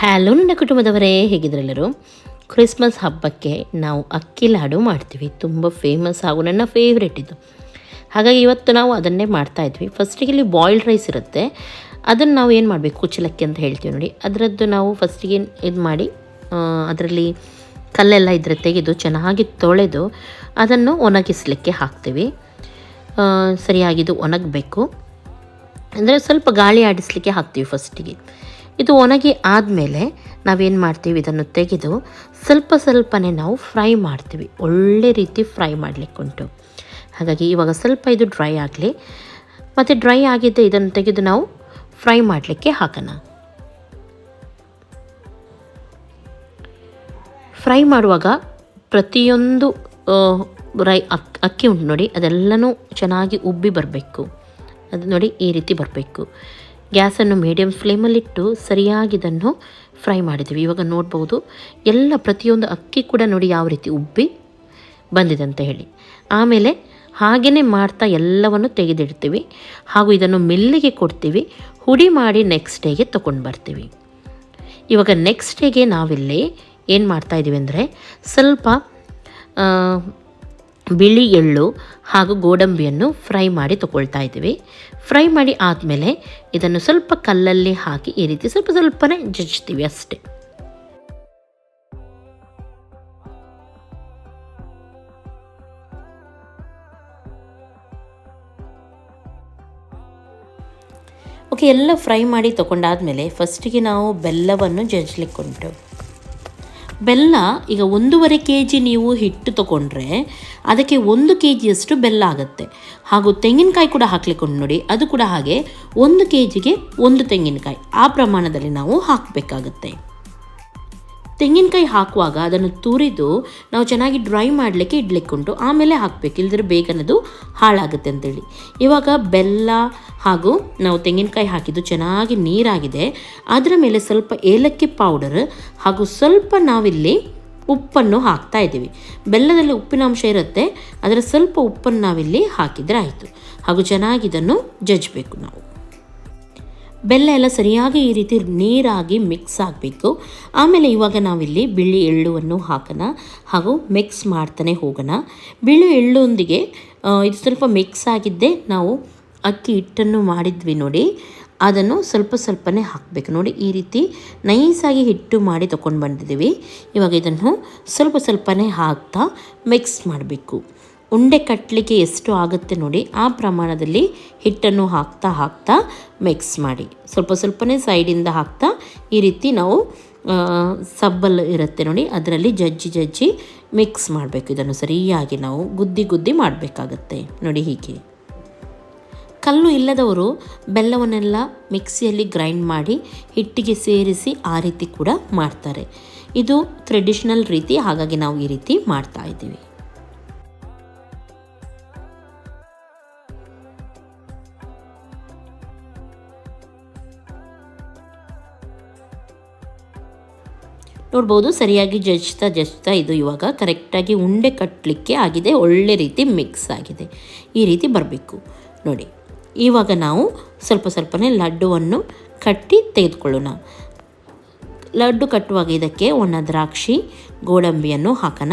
Hello, ನನ್ನ ಕುಟುಂಬದವರೇ, ಹೇಗಿದ್ರೆಲ್ಲರೂ? Christmas ಹಬ್ಬಕ್ಕೆ ನಾವು ಅಕ್ಕಿ ಲಾಡು ಮಾಡ್ತೀವಿ. ತುಂಬ ಫೇಮಸ್ ಹಾಗೂ ನನ್ನ ಫೇವ್ರೆಟ್ ಇದು. ಹಾಗಾಗಿ ಇವತ್ತು ನಾವು ಅದನ್ನೇ ಮಾಡ್ತಾ ಇದ್ವಿ. ಫಸ್ಟಿಗೆ ಇಲ್ಲಿ ಬಾಯ್ಲ್ಡ್ ರೈಸ್ ಇರುತ್ತೆ. ಅದನ್ನು ನಾವು ಏನು ಮಾಡಬೇಕು? ಕುಚ್ಚಲಕ್ಕಿ ಅಂತ ಹೇಳ್ತೀವಿ ನೋಡಿ. ಅದರದ್ದು ನಾವು ಫಸ್ಟಿಗೆ ಇದು ಮಾಡಿ ಅದರಲ್ಲಿ ಕಲ್ಲೆಲ್ಲ ಇದ್ರೆ ತೆಗೆದು ಚೆನ್ನಾಗಿ ತೊಳೆದು ಅದನ್ನು ಒಣಗಿಸ್ಲಿಕ್ಕೆ ಹಾಕ್ತೀವಿ. ಸರಿಯಾಗಿದ್ದು ಸರಿಯಾಗಿದು ಒಣಗಬೇಕು. ಅಂದರೆ ಸ್ವಲ್ಪ ಗಾಳಿ ಆಡಿಸ್ಲಿಕ್ಕೆ ಹಾಕ್ತೀವಿ ಫಸ್ಟಿಗೆ ಇದು ಒಣಗಿ ಆದಮೇಲೆ ನಾವೇನು ಮಾಡ್ತೀವಿ? ಇದನ್ನು ತೆಗೆದು ಸ್ವಲ್ಪ ಸ್ವಲ್ಪನೇ ನಾವು ಫ್ರೈ ಮಾಡ್ತೀವಿ. ಒಳ್ಳೆ ರೀತಿ ಫ್ರೈ ಮಾಡಲಿಕ್ಕುಂಟು. ಹಾಗಾಗಿ ಇವಾಗ ಸ್ವಲ್ಪ ಇದು ಡ್ರೈ ಆಗಲಿ. ಮತ್ತು ಡ್ರೈ ಆಗಿದ್ದೆ ಇದನ್ನು ತೆಗೆದು ನಾವು ಫ್ರೈ ಮಾಡಲಿಕ್ಕೆ ಹಾಕೋಣ. ಫ್ರೈ ಮಾಡುವಾಗ ಪ್ರತಿಯೊಂದು ರೈ ಅಕ್ಕಿ ಅಕ್ಕಿ ಉಂಟು ನೋಡಿ. ಅದೆಲ್ಲನೂ ಚೆನ್ನಾಗಿ ಉಬ್ಬಿ ಬರಬೇಕು. ಅದು ನೋಡಿ ಈ ರೀತಿ ಬರಬೇಕು. ಗ್ಯಾಸನ್ನು ಮೀಡಿಯಮ್ ಫ್ಲೇಮಲ್ಲಿಟ್ಟು ಸರಿಯಾಗಿ ಇದನ್ನು ಫ್ರೈ ಮಾಡಿದ್ದೀವಿ. ಇವಾಗ ನೋಡ್ಬೋದು, ಎಲ್ಲ ಪ್ರತಿಯೊಂದು ಅಕ್ಕಿ ಕೂಡ ನೋಡಿ ಯಾವ ರೀತಿ ಉಬ್ಬಿ ಬಂದಿದೆ ಅಂತ ಹೇಳಿ. ಆಮೇಲೆ ಹಾಗೆಯೇ ಮಾಡ್ತಾ ಎಲ್ಲವನ್ನು ತೆಗೆದಿಡ್ತೀವಿ. ಹಾಗೂ ಇದನ್ನು ಮಿಲ್ಲಿಗೆ ಕೊಡ್ತೀವಿ. ಹುಡಿ ಮಾಡಿ ನೆಕ್ಸ್ಟ್ ಡೇಗೆ ತೊಗೊಂಡು ಬರ್ತೀವಿ. ಇವಾಗ ನೆಕ್ಸ್ಟ್ ಡೇಗೆ ನಾವಿಲ್ಲಿ ಏನು ಮಾಡ್ತಾ ಇದ್ದೀವಿ ಅಂದರೆ ಸ್ವಲ್ಪ ಬಿಳಿ ಎಳ್ಳು ಹಾಗೂ ಗೋಡಂಬಿಯನ್ನು ಫ್ರೈ ಮಾಡಿ ತಗೊಳ್ತಾ ಇದ್ದೀವಿ. ಫ್ರೈ ಮಾಡಿ ಆದಮೇಲೆ ಇದನ್ನು ಸ್ವಲ್ಪ ಕಲ್ಲಲ್ಲಿ ಹಾಕಿ ಈ ರೀತಿ ಸ್ವಲ್ಪ ಸ್ವಲ್ಪನೇ ಜಜ್ತೀವಿ ಅಷ್ಟೇ. ಓಕೆ, ಎಲ್ಲ ಫ್ರೈ ಮಾಡಿ ತಗೊಂಡಾದ್ಮೇಲೆ ಫಸ್ಟಿಗೆ ನಾವು ಬೆಲ್ಲವನ್ನು ಜಜ್ಲಿಕ್ಕುಂಟು ಬೆಲ್ಲ ಈಗ ಒಂದೂವರೆ ಕೆ ಜಿ ನೀವು ಹಿಟ್ಟು ತಗೊಂಡ್ರೆ ಅದಕ್ಕೆ ಒಂದು ಕೆ ಜಿಯಷ್ಟು ಬೆಲ್ಲ ಆಗುತ್ತೆ. ಹಾಗೂ ತೆಂಗಿನಕಾಯಿ ಕೂಡ ಹಾಕ್ಲಿಕ್ಕೆ ನೋಡಿ, ಅದು ಕೂಡ ಹಾಗೆ ಒಂದು ಕೆ ಜಿಗೆ ಒಂದು ತೆಂಗಿನಕಾಯಿ. ಆ ಪ್ರಮಾಣದಲ್ಲಿ ನಾವು ಹಾಕಬೇಕಾಗುತ್ತೆ. ತೆಂಗಿನಕಾಯಿ ಹಾಕುವಾಗ ಅದನ್ನು ತುರಿದು ನಾವು ಚೆನ್ನಾಗಿ ಡ್ರೈ ಮಾಡಲಿಕ್ಕೆ ಇಡ್ಲಿಕ್ಕುಂಟು. ಆಮೇಲೆ ಹಾಕಬೇಕು ಇಲ್ಲದ್ರೆ ಬೇಗನದು ಹಾಳಾಗುತ್ತೆ ಅಂತೇಳಿ. ಇವಾಗ ಬೆಲ್ಲ ಹಾಗೂ ನಾವು ತೆಂಗಿನಕಾಯಿ ಹಾಕಿದ್ದು ಚೆನ್ನಾಗಿ ನೀರಾಗಿದೆ. ಅದರ ಮೇಲೆ ಸ್ವಲ್ಪ ಏಲಕ್ಕಿ ಪೌಡರ್ ಹಾಗೂ ಸ್ವಲ್ಪ ನಾವಿಲ್ಲಿ ಉಪ್ಪನ್ನು ಹಾಕ್ತಾ ಇದ್ದೀವಿ. ಬೆಲ್ಲದಲ್ಲಿ ಉಪ್ಪಿನ ಅಂಶ ಇರುತ್ತೆ ಅದರ ಸ್ವಲ್ಪ ಉಪ್ಪನ್ನು ನಾವಿಲ್ಲಿ ಹಾಕಿದರೆ ಆಯಿತು. ಹಾಗೂ ಚೆನ್ನಾಗಿ ಇದನ್ನು ಜಜ್ಬೇಕು ನಾವು. ಬೆಲ್ಲ ಎಲ್ಲ ಸರಿಯಾಗಿ ಈ ರೀತಿ ನೀರಾಗಿ ಮಿಕ್ಸ್ ಆಗಬೇಕು. ಆಮೇಲೆ ಇವಾಗ ನಾವಿಲ್ಲಿ ಬಿಳಿ ಎಳ್ಳುವನ್ನು ಹಾಕೋಣ ಹಾಗೂ ಮಿಕ್ಸ್ ಮಾಡ್ತಾನೆ ಹೋಗೋಣ. ಬಿಳಿ ಎಳ್ಳೊಂದಿಗೆ ಇದು ಸ್ವಲ್ಪ ಮಿಕ್ಸ್ ಆಗಿದ್ದೇ ನಾವು ಅಕ್ಕಿ ಹಿಟ್ಟನ್ನು ಮಾಡಿದ್ವಿ ನೋಡಿ. ಅದನ್ನು ಸ್ವಲ್ಪ ಸ್ವಲ್ಪನೇ ಹಾಕಬೇಕು. ನೋಡಿ ಈ ರೀತಿ ನೈಸಾಗಿ ಹಿಟ್ಟು ಮಾಡಿ ತೊಗೊಂಡು ಬಂದಿದ್ದೀವಿ. ಇವಾಗ ಇದನ್ನು ಸ್ವಲ್ಪ ಸ್ವಲ್ಪನೇ ಹಾಕ್ತಾ ಮಿಕ್ಸ್ ಮಾಡಬೇಕು. ಉಂಡೆ ಕಟ್ಟಲಿಕ್ಕೆ ಎಷ್ಟು ಆಗುತ್ತೆ ನೋಡಿ ಆ ಪ್ರಮಾಣದಲ್ಲಿ ಹಿಟ್ಟನ್ನು ಹಾಕ್ತಾ ಹಾಕ್ತಾ ಮಿಕ್ಸ್ ಮಾಡಿ. ಸ್ವಲ್ಪ ಸ್ವಲ್ಪನೇ ಸೈಡಿಂದ ಹಾಕ್ತಾ ಈ ರೀತಿ ನಾವು ಸಬ್ಬಲ್ ಇರುತ್ತೆ ನೋಡಿ ಅದರಲ್ಲಿ ಜಜ್ಜಿ ಜಜ್ಜಿ ಮಿಕ್ಸ್ ಮಾಡಬೇಕು. ಇದನ್ನು ಸರಿಯಾಗಿ ನಾವು ಗುದ್ದಿ ಗುದ್ದಿ ಮಾಡಬೇಕಾಗತ್ತೆ. ನೋಡಿ ಹೀಗೆ. ಕಲ್ಲು ಇಲ್ಲದವರು ಬೆಲ್ಲವನ್ನೆಲ್ಲ ಮಿಕ್ಸಿಯಲ್ಲಿ ಗ್ರೈಂಡ್ ಮಾಡಿ ಹಿಟ್ಟಿಗೆ ಸೇರಿಸಿ ಆ ರೀತಿ ಕೂಡ ಮಾಡ್ತಾರೆ. ಇದು ಟ್ರೆಡಿಷ್ನಲ್ ರೀತಿ, ಹಾಗಾಗಿ ನಾವು ಈ ರೀತಿ ಮಾಡ್ತಾ ಇದ್ದೀವಿ. ನೋಡ್ಬೋದು, ಸರಿಯಾಗಿ ಜಜ್ತಾ ಜಜ್ತಾ ಇದು ಇವಾಗ ಕರೆಕ್ಟಾಗಿ ಉಂಡೆ ಕಟ್ಟಲಿಕ್ಕೆ ಆಗಿದೆ, ಒಳ್ಳೆ ರೀತಿ ಮಿಕ್ಸ್ ಆಗಿದೆ. ಈ ರೀತಿ ಬರಬೇಕು. ನೋಡಿ ಇವಾಗ ನಾವು ಸ್ವಲ್ಪ ಸ್ವಲ್ಪನೇ ಲಡ್ಡುವನ್ನು ಕಟ್ಟಿ ತೆಗೆದುಕೊಳ್ಳೋಣ. ಲಡ್ಡು ಕಟ್ಟುವಾಗ ಇದಕ್ಕೆ ಒಣ ದ್ರಾಕ್ಷಿ, ಗೋಡಂಬಿಯನ್ನು ಹಾಕೋಣ.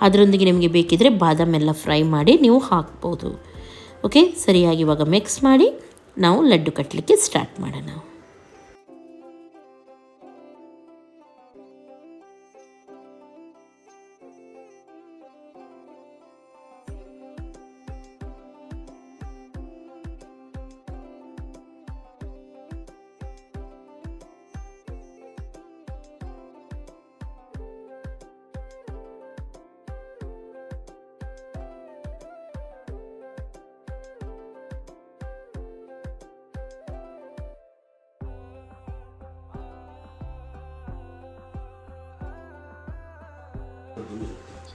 ಅದರೊಂದಿಗೆ ನಿಮಗೆ ಬೇಕಿದ್ದರೆ ಬಾದಾಮ್ ಎಲ್ಲ ಫ್ರೈ ಮಾಡಿ ನೀವು ಹಾಕ್ಬೋದು. ಓಕೆ, ಸರಿಯಾಗಿ ಇವಾಗ ಮಿಕ್ಸ್ ಮಾಡಿ ನಾವು ಲಡ್ಡು ಕಟ್ಟಲಿಕ್ಕೆ ಸ್ಟಾರ್ಟ್ ಮಾಡೋಣ.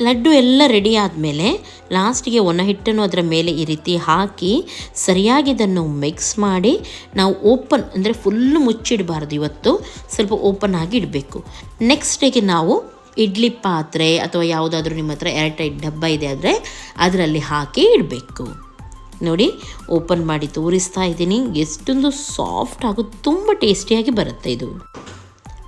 ಲಡ್ಡು ಎಲ್ಲ ರೆಡಿ ಆದಮೇಲೆ ಲಾಸ್ಟಿಗೆ ಒಣ ಹಿಟ್ಟನ್ನು ಅದರ ಮೇಲೆ ಈ ರೀತಿ ಹಾಕಿ ಸರಿಯಾಗಿ ಇದನ್ನು ಮಿಕ್ಸ್ ಮಾಡಿ ನಾವು ಓಪನ್ ಅಂದರೆ ಫುಲ್ಲು ಮುಚ್ಚಿಡಬಾರ್ದು ಇವತ್ತು, ಸ್ವಲ್ಪ ಓಪನ್ ಆಗಿ ಇಡಬೇಕು. ನೆಕ್ಸ್ಟ್ ಡೇಗೆ ನಾವು ಇಡ್ಲಿ ಪಾತ್ರೆ ಅಥವಾ ಯಾವುದಾದ್ರೂ ನಿಮ್ಮ ಹತ್ರ ಏರ್ಟೈಟ್ ಡಬ್ಬ ಇದೆ ಆದರೆ ಅದರಲ್ಲಿ ಹಾಕಿ ಇಡಬೇಕು. ನೋಡಿ ಓಪನ್ ಮಾಡಿ ತೋರಿಸ್ತಾ ಇದ್ದೀನಿ. ಎಷ್ಟೊಂದು ಸಾಫ್ಟ್ ಹಾಗೂ ತುಂಬ ಟೇಸ್ಟಿಯಾಗಿ ಬರುತ್ತೆ ಇದು.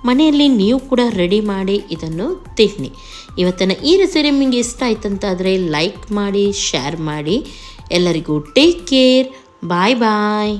ಮನೆಯಲ್ಲಿ ನೀವು ಕೂಡ ರೆಡಿ ಮಾಡಿ ಇದನ್ನು ತಿನ್ನಿ. ಇವತ್ತಿನ ಈ ರೆಸಿಪಿ ನಿಮಗೆ ಇಷ್ಟ ಆಯ್ತಂತಾದರೆ ಲೈಕ್ ಮಾಡಿ ಶೇರ್ ಮಾಡಿ. ಎಲ್ಲರಿಗೂ ಟೇಕ್ ಕೇರ್ ಬಾಯ್ ಬಾಯ್